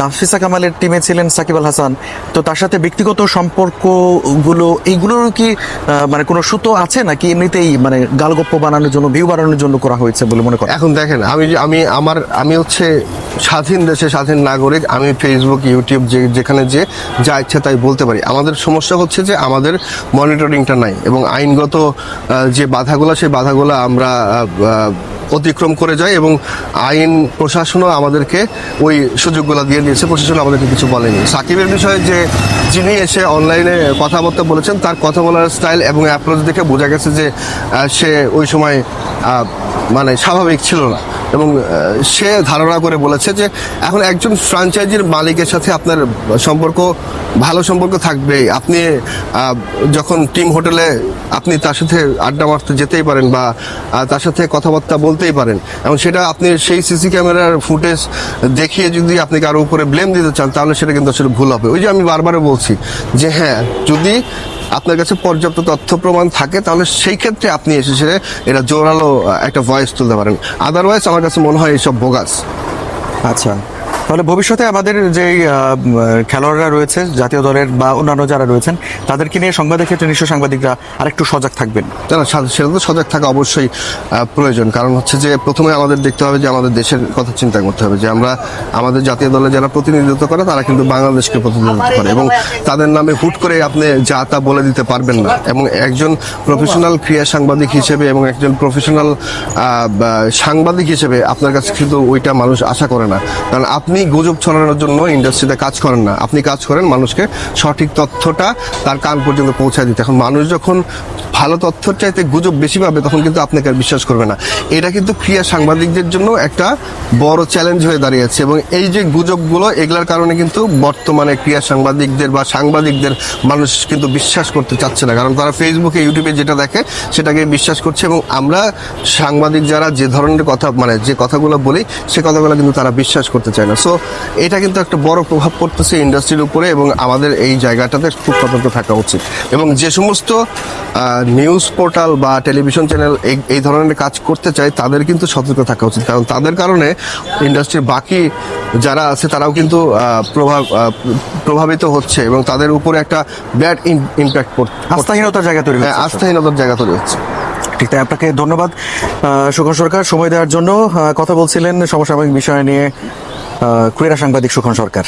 নাফিসা কামালের টিমে ছিলেন সাকিব আল হাসান। তো তার সাথে ব্যক্তিগত সম্পর্কগুলো, এইগুলোর কি মানে কোনো সুতো আছে নাকি এমনিতেই মানে গালগপ্প বানানোর জন্য ভিউ বানানোর জন্য করা হয়েছে বলে মনে করেন? এখন দেখেন, আমি আমি আমার, আমি হচ্ছে স্বাধীন দেশে স্বাধীন নাগরিক, আমি ফেসবুক ইউটিউব যে, যেখানে যে, যা ইচ্ছে তাই বলতে পারি। আমাদের সমস্যা হচ্ছে যে, আমাদের মনিটরিংটা নাই এবং আইনগত যে বাধাগুলো, সেই বাধাগুলো আমরা অতিক্রম করে যায় এবং আইন প্রশাসনও আমাদেরকে ওই সুযোগগুলো দিয়ে দিয়েছে। প্রশাসন আমাদেরকে কিছু বলেনি। সাকিবের বিষয়ে যে যিনি এসে অনলাইনে কথাবার্তা বলেছেন, তার কথা বলার স্টাইল এবং অ্যাপ্রোচ দেখে বোঝা গেছে যে সে ওই সময় মানে স্বাভাবিক ছিল না। এবং সে ধারণা করে বলেছে যে এখন একজন ফ্র্যাঞ্চাইজির মালিকের সাথে আপনার সম্পর্ক, ভালো সম্পর্ক থাকবে। আপনি যখন টিম হোটেলে আপনি তার সাথে আড্ডা মারতে যেতেই পারেন বা তার সাথে কথাবার্তা বলতেই পারেন, এবং সেটা আপনি সেই সিসি ক্যামেরার ফুটেজ দেখিয়ে যদি আপনি কারও উপরে ব্লেম দিতে চান, তাহলে সেটা কিন্তু আসলে ভুল হবে। ওই যে আমি বারবার বলছি যে হ্যাঁ যদি আপনার কাছে পর্যাপ্ত তথ্য প্রমাণ থাকে, তাহলে সেই ক্ষেত্রে আপনি এসে সেরে এটা জোরালো একটা ভয়েস তুলতে পারেন। আদারওয়াইজ আমার কাছে মনে হয় এইসব বোগাস আচ্ছা। তাহলে ভবিষ্যতে আমাদের যে খেলোয়াড়রা রয়েছে জাতীয় দলের বা অন্যান্য যারা রয়েছেন তাদেরকে নিয়ে সংবাদের ক্ষেত্রে নিশ্চয় সাংবাদিকরা আরেকটু সজাগ থাকবেন। না সেটা তো সজাগ থাকা অবশ্যই প্রয়োজন। কারণ হচ্ছে যে প্রথমে আমাদের দেখতে হবে যে আমাদের দেশের কথা চিন্তা করতে হবে যে আমরা আমাদের জাতীয় দলে যারা প্রতিনিধিত্ব করে তারা কিন্তু বাংলাদেশকে প্রতিনিধিত্ব করে এবং তাদের নামে হুট করে আপনি যা তা বলে দিতে পারবেন না। এবং একজন প্রফেশনাল ক্রিয়া সাংবাদিক হিসেবে এবং একজন প্রফেশনাল সাংবাদিক হিসেবে আপনার কাছে কিন্তু ওইটা মানুষ আশা করে না। কারণ আপনি গুজব ছড়ানোর জন্য ইন্ডাস্ট্রিতে কাজ করেন না। আপনি কাজ করেন মানুষকে সঠিক তথ্যটা তার কান পর্যন্ত পৌঁছায় দিতে। এখন মানুষ যখন ভালো তথ্যর চাইতে গুজব বেশি পাবে, তখন কিন্তু আপনাকে আর বিশ্বাস করবে না। এটা কিন্তু ক্রিয়া সাংবাদিকদের জন্য একটা বড় চ্যালেঞ্জ হয়ে দাঁড়িয়েছে এবং এই যে গুজবগুলো, এগুলোর কারণে কিন্তু বর্তমানে ক্রিয়া সাংবাদিকদের বা সাংবাদিকদের মানুষ কিন্তু বিশ্বাস করতে চাচ্ছে না। কারণ তারা ফেসবুকে ইউটিউবে যেটা দেখে, সেটাকে বিশ্বাস করছে এবং আমরা সাংবাদিক যারা যে ধরনের কথা মানে যে কথাগুলো বলি, সে কথাগুলো কিন্তু তারা বিশ্বাস করতে চায় না। সো এটা কিন্তু একটা বড় প্রভাব পড়তেছে ইন্ডাস্ট্রির উপরে এবং আমাদের এই জায়গাটাতে খুব সতর্ক থাকা উচিত। এবং যে সমস্ত নিউজ পোর্টাল বা টেলিভিশন চ্যানেল এই ধরনের কাজ করতে চায় তাদের কিন্তু সতর্ক থাকা উচিত। কারণ তাদের কারণে ইন্ডাস্ট্রির বাকি যারা আছে তারাও কিন্তু প্রভাব প্রভাবিত হচ্ছে এবং তাদের উপরে একটা ব্যাড ইম্প্যাক্ট পড়ছে। আস্থাহীনতার জায়গা তৈরি হ্যাঁ, হচ্ছে। আস্থাহীনতার জায়গা তৈরি হচ্ছে। ঠিক তাই আপনাকে ধন্যবাদ। সুখন সরকার সময় দেওয়ার জন্য কথা বলছিলেন সমসাময়িক বিষয় নিয়ে ক্রীড়া সাংবাদিক সুখন সরকার।